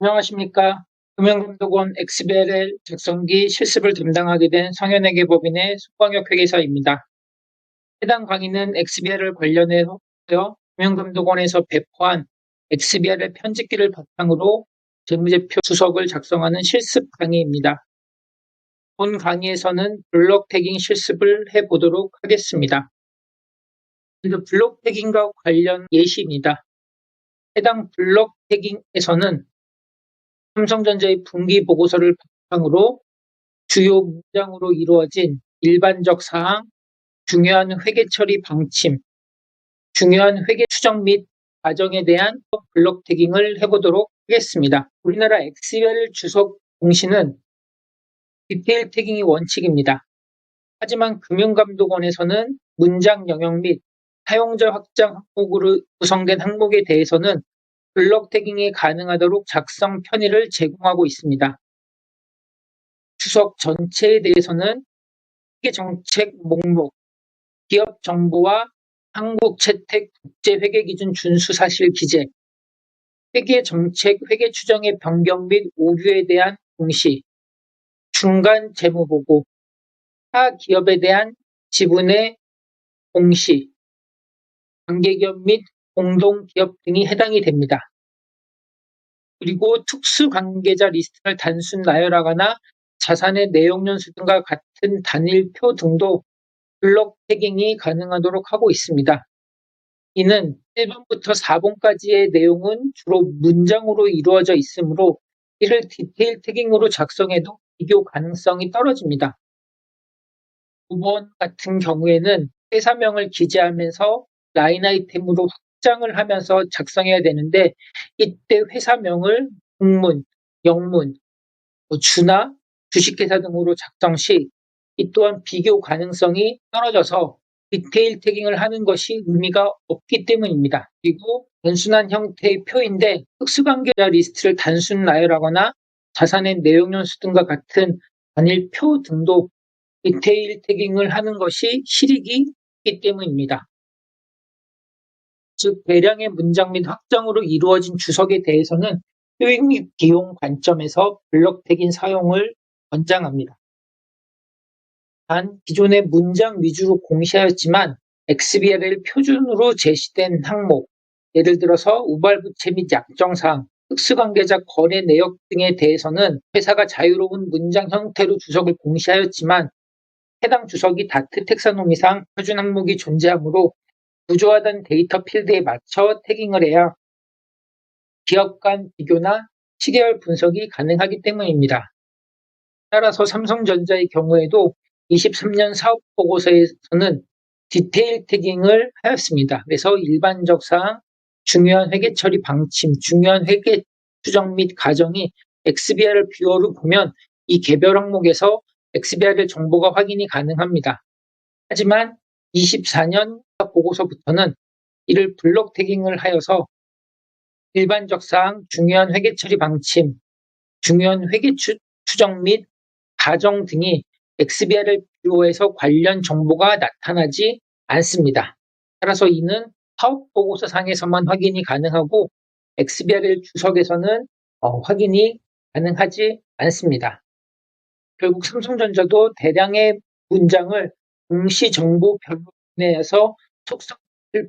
안녕하십니까. 금융감독원 XBRL 작성기 실습을 담당하게 된 성현회계 법인의 송광혁 회계사입니다. 해당 강의는 XBRL 관련해서 금융감독원에서 배포한 XBRL 편집기를 바탕으로 재무제표 주석을 작성하는 실습 강의입니다. 본 강의에서는 블록 태깅 실습을 해보도록 하겠습니다. 먼저 블록 태깅과 관련 예시입니다. 해당 블록 태깅에서는 삼성전자의 분기 보고서를 바탕으로 주요 문장으로 이루어진 일반적 사항, 중요한 회계 처리 방침, 중요한 회계 추정 및 과정에 대한 블록 태깅을 해보도록 하겠습니다. 우리나라 엑셀 주석 공시는 디테일 태깅이 원칙입니다. 하지만 금융감독원에서는 문장 영역 및 사용자 확장 항목으로 구성된 항목에 대해서는 블록 태깅이 가능하도록 작성 편의를 제공하고 있습니다. 추석 전체에 대해서는 회계 정책 목록, 기업 정보와 한국 채택 국제 회계 기준 준수 사실 기재, 회계 정책 회계 추정의 변경 및 오류에 대한 공시, 중간 재무 보고, 타 기업에 대한 지분의 공시, 관계기업 및 공동기업 등이 해당이 됩니다. 그리고 특수관계자 리스트를 단순 나열하거나 자산의 내용 연수 등과 같은 단일표 등도 블록 태깅이 가능하도록 하고 있습니다. 이는 1번부터 4번까지의 내용은 주로 문장으로 이루어져 있으므로 이를 디테일 태깅으로 작성해도 비교 가능성이 떨어집니다. 5번 같은 경우에는 회사명을 기재하면서 라인 아이템으로 확장을 하면서 작성해야 되는데 이때 회사명을 국문, 영문, 뭐 주나 주식회사 등으로 작성 시 이 또한 비교 가능성이 떨어져서 디테일 태깅을 하는 것이 의미가 없기 때문입니다. 그리고 단순한 형태의 표인데 특수관계자 리스트를 단순 나열하거나 자산의 내용 연수 등과 같은 단일 표 등도 디테일 태깅을 하는 것이 실익이 있기 때문입니다. 즉 대량의 문장 및 확장으로 이루어진 주석에 대해서는 및 비용 관점에서 블록 태깅 사용을 권장합니다. 단 기존의 문장 위주로 공시하였지만 XBRL 표준으로 제시된 항목, 예를 들어서 우발부채 및 약정사항, 특수관계자 거래 내역 등에 대해서는 회사가 자유로운 문장 형태로 주석을 공시하였지만 해당 주석이 다트 텍사노미상 표준 항목이 존재하므로 구조화된 데이터 필드에 맞춰 태깅을 해야 기업 간 비교나 시계열 분석이 가능하기 때문입니다. 따라서 삼성전자의 경우에도 23년 사업 보고서에서는 디테일 태깅을 하였습니다. 그래서 일반적 사항, 중요한 회계 처리 방침, 중요한 회계 추정 및 가정이 XBR 뷰어로 보면 이 개별 항목에서 XBR 정보가 확인이 가능합니다. 하지만 24년 보고서부터는 이를 블록 태깅을 하여서 일반적 사항, 중요한 회계 처리 방침, 중요한 회계 추정 및 가정 등이 XBR을 뷰어에서 관련 정보가 나타나지 않습니다. 따라서 이는 사업 보고서 상에서만 확인이 가능하고 XBRL 주석에서는 어, 확인이 가능하지 않습니다. 결국 삼성전자도 대량의 문장을 공시 정보별로 내에서 속성을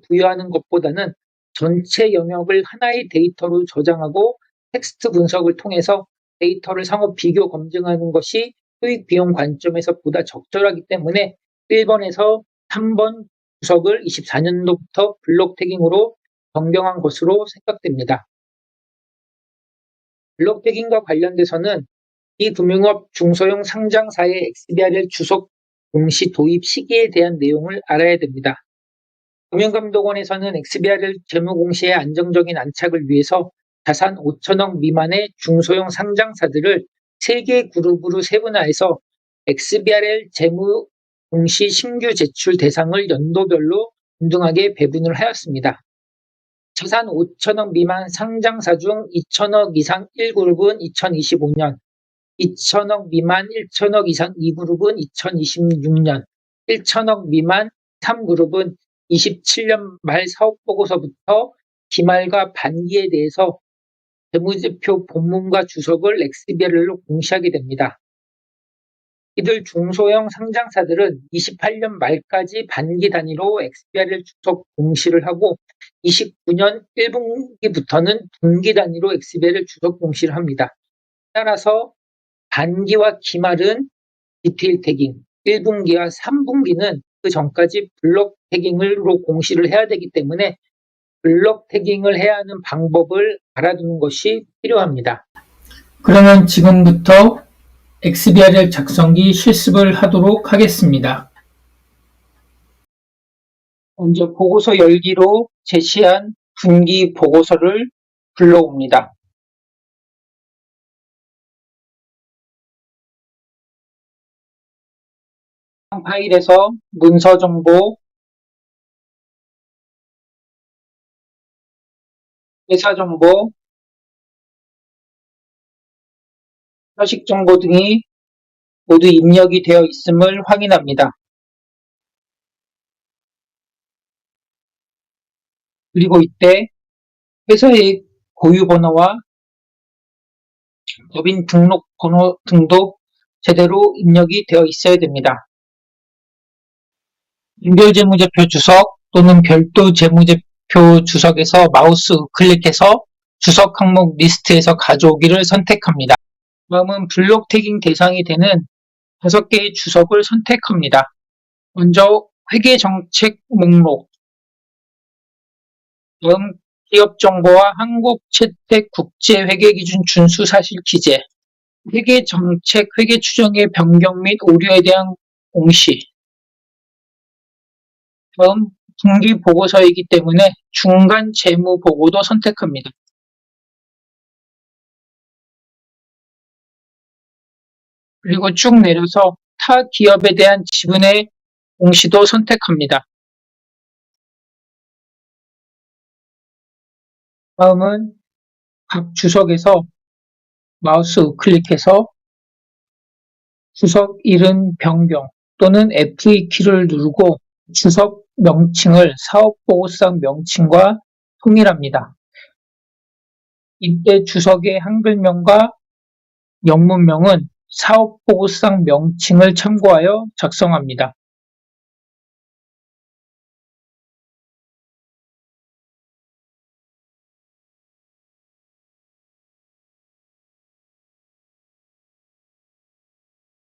부여하는 것보다는 전체 영역을 하나의 데이터로 저장하고 텍스트 분석을 통해서 데이터를 상호 비교 검증하는 것이 수익 비용 관점에서 보다 적절하기 때문에 1번에서 3번 구석을 24년도부터 블록 태깅으로 변경한 것으로 생각됩니다. 블록 태깅과 관련돼서는 이 금융업 중소형 상장사의 XBRL 주석 공시 도입 시기에 대한 내용을 알아야 됩니다. 금융감독원에서는 XBRL 재무공시의 안정적인 안착을 위해서 자산 5천억 미만의 중소형 상장사들을 3개 그룹으로 세분화해서 XBRL 재무 공시 신규 제출 대상을 연도별로 균등하게 배분을 하였습니다. 자산 5천억 미만 상장사 중 2천억 이상 1그룹은 2025년, 2천억 미만 1천억 이상 2그룹은 2026년, 1천억 미만 3그룹은 27년 말 사업보고서부터 기말과 반기에 대해서 재무제표 본문과 주석을 XBRL로 공시하게 됩니다. 이들 중소형 상장사들은 28년 말까지 반기 단위로 XBRL 주석 공시를 하고 29년 1분기부터는 분기 단위로 XBRL 주석 공시를 합니다. 따라서 반기와 기말은 디테일 태깅, 1분기와 3분기는 그 전까지 블록 태깅으로 공시를 해야 되기 때문에 블록 태깅을 해야 하는 방법을 알아두는 것이 필요합니다. 그러면 지금부터 XBRL 작성기 실습을 하도록 하겠습니다. 먼저 보고서 열기로 제시한 분기 보고서를 불러옵니다. 파일에서 문서 정보, 회사 정보, 서식 정보 등이 모두 입력이 되어 있음을 확인합니다. 그리고 이때 회사의 고유 번호와 법인 등록 번호 등도 제대로 입력이 되어 있어야 됩니다. 인별 재무제표 주석 또는 별도 재무제표 주석에서 마우스 우클릭해서 주석 항목 리스트에서 가져오기를 선택합니다. 다음은 블록 태깅 대상이 되는 5개의 주석을 선택합니다. 먼저 회계 정책 목록 다음 기업 정보와 한국 채택 국제 회계 기준 준수 사실 기재 회계 정책 회계 추정의 변경 및 오류에 대한 공시 분기 보고서이기 때문에 중간 재무 보고도 선택합니다. 그리고 쭉 내려서 타 기업에 대한 지분의 공시도 선택합니다. 다음은 각 주석에서 마우스 우클릭해서 주석 이름 변경 또는 F2 키를 누르고 주석 명칭을 사업보고상 명칭과 통일합니다. 이때 주석의 한글명과 영문명은 사업보고상 명칭을 참고하여 작성합니다.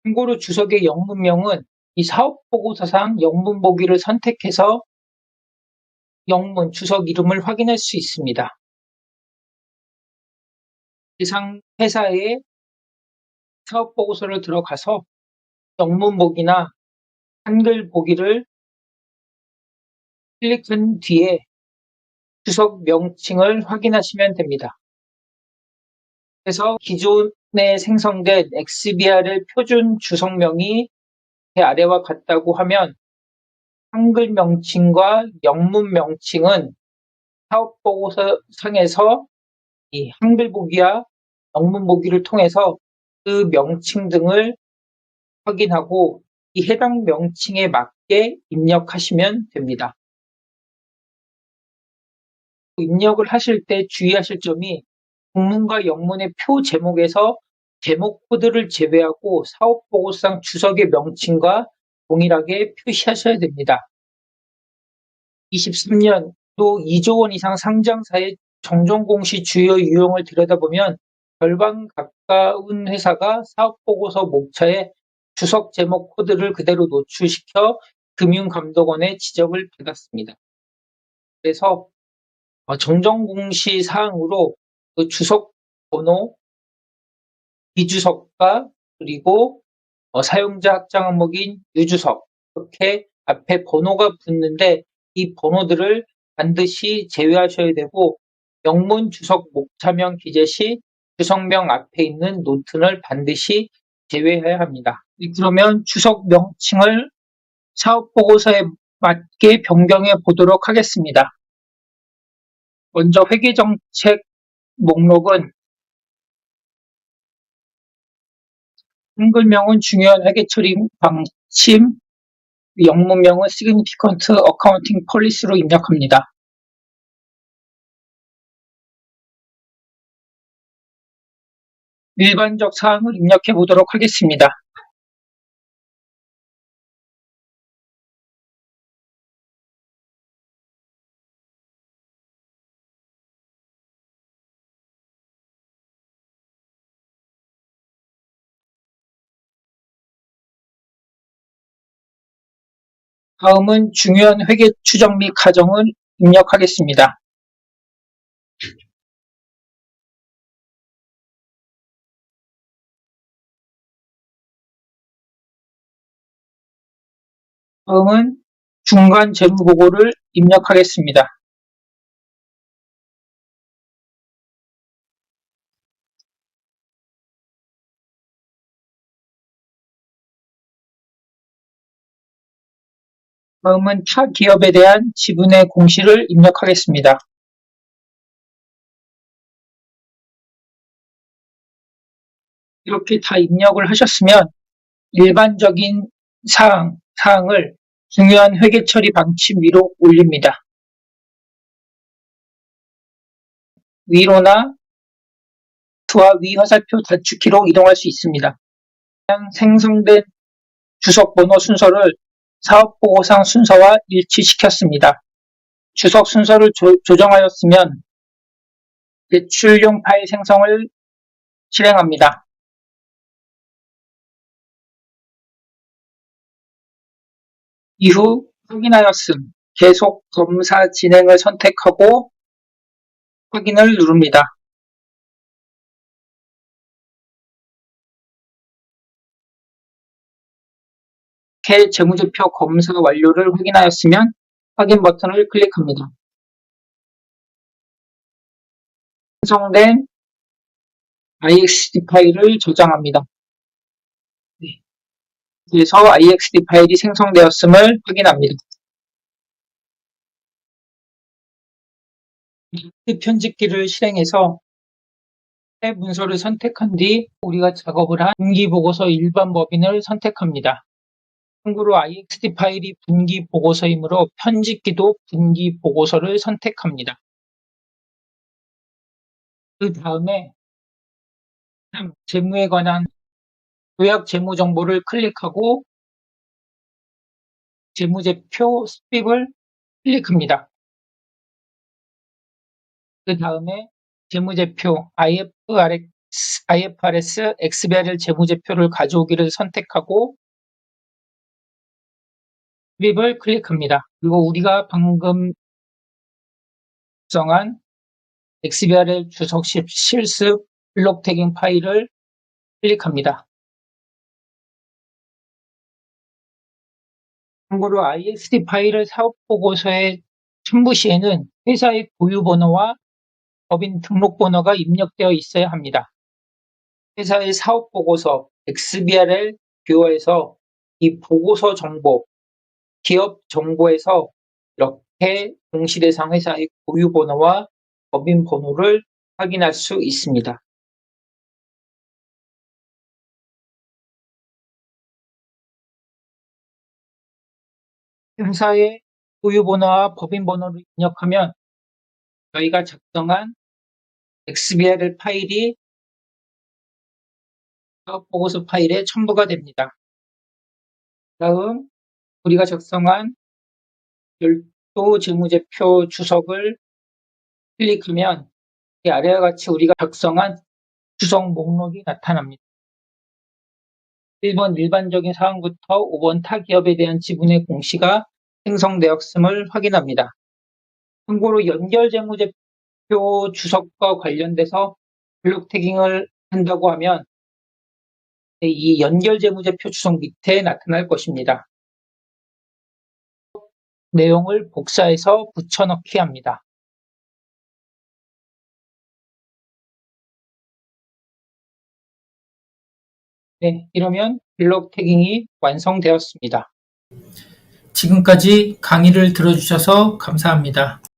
참고로 주석의 영문명은 이 사업 보고서상 영문 보기를 선택해서 영문 주석 이름을 확인할 수 있습니다. 해상 회사의 사업 보고서를 들어가서 영문 보기나 한글 보기를 클릭한 뒤에 주석 명칭을 확인하시면 됩니다. 그래서 기존에 생성된 XBRL 표준 주석명이 제 아래와 같다고 하면 한글 명칭과 영문 명칭은 사업 보고서 상에서 이 한글 보기와 영문 보기를 통해서 그 명칭 등을 확인하고 이 해당 명칭에 맞게 입력하시면 됩니다. 입력을 하실 때 주의하실 점이 국문과 영문의 표 제목에서 제목 코드를 제외하고 사업 보고상 주석의 명칭과 동일하게 표시하셔야 됩니다. 23년 또 2조 원 이상 상장사의 정정공시 주요 유형을 들여다보면 절반 가까운 회사가 사업보고서 목차에 주석 제목 코드를 그대로 노출시켜 금융감독원의 지적을 받았습니다. 그래서 어, 정정공시 사항으로 그 주석 번호, 비주석과 그리고 어, 사용자 확장 항목인 유주석 이렇게 앞에 번호가 붙는데 이 번호들을 반드시 제외하셔야 되고 영문 주석 목차명 기재 시 주석명 앞에 있는 노트를 반드시 제외해야 합니다. 그러면 주석 명칭을 사업 보고서에 맞게 변경해 보도록 하겠습니다. 먼저 회계 정책 목록은 한글명은 중요한 회계 처리 방침, 영문명은 Significant Accounting Policy로 입력합니다. 일반적 사항을 입력해 보도록 하겠습니다. 다음은 중요한 회계 추정 및 가정을 입력하겠습니다. 다음은 중간 재무 보고를 입력하겠습니다. 다음은 타 기업에 대한 지분의 공시를 입력하겠습니다. 이렇게 다 입력을 하셨으면 일반적인 사항, 사항을 중요한 회계 처리 방침 위로 올립니다. 위로나 X와 위 화살표 단축키로 이동할 수 있습니다. 그냥 생성된 주석 번호 순서를 사업보고상 순서와 일치시켰습니다. 주석 순서를 조, 조정하였으면 제출용 파일 생성을 실행합니다. 이후 확인하였음, 계속 검사 진행을 선택하고 확인을 누릅니다. 이렇게 재무제표 검사 완료를 확인하였으면 확인 버튼을 클릭합니다. 생성된 IXD 파일을 저장합니다. 네. 그래서 IXD 파일이 생성되었음을 확인합니다. 그 편집기를 실행해서 새 문서를 선택한 뒤 우리가 작업을 한 분기보고서 일반 법인을 선택합니다. 참고로 IXD 파일이 분기 보고서이므로 편집기도 분기 보고서를 선택합니다. 그 다음에 재무에 관한 요약 재무 정보를 클릭하고 재무제표 스픽을 클릭합니다. 그 다음에 재무제표 IFRS, IFRS XBRL 재무제표를 가져오기를 선택하고 삽입을 클릭합니다. 그리고 우리가 방금 정한 XBRL 주석식 실습 블록 태깅 파일을 클릭합니다. 참고로 IXD 파일을 사업 보고서에 첨부 시에는 회사의 고유번호와 법인 등록 번호가 입력되어 있어야 합니다. 회사의 사업 보고서 XBRL 뷰어에서 이 보고서 정보, 기업 정보에서 이렇게 동시대상 회사의 고유번호와 법인 번호를 확인할 수 있습니다. 회사의 고유번호와 법인번호를 입력하면 저희가 작성한 XBRL 파일이 사업보고서 파일에 첨부가 됩니다. 다음 우리가 작성한 별도 재무제표 주석을 클릭하면 이 아래와 같이 우리가 작성한 주석 목록이 나타납니다. 1번 일반적인 사항부터 5번 타 기업에 대한 지분의 공시가 생성되었음을 확인합니다. 참고로 연결 재무제표 주석과 관련돼서 블록 태깅을 한다고 하면 이 연결 재무제표 주석 밑에 나타날 것입니다. 내용을 복사해서 붙여넣기 합니다. 네, 이러면 블록 태깅이 완성되었습니다. 지금까지 강의를 들어주셔서 감사합니다.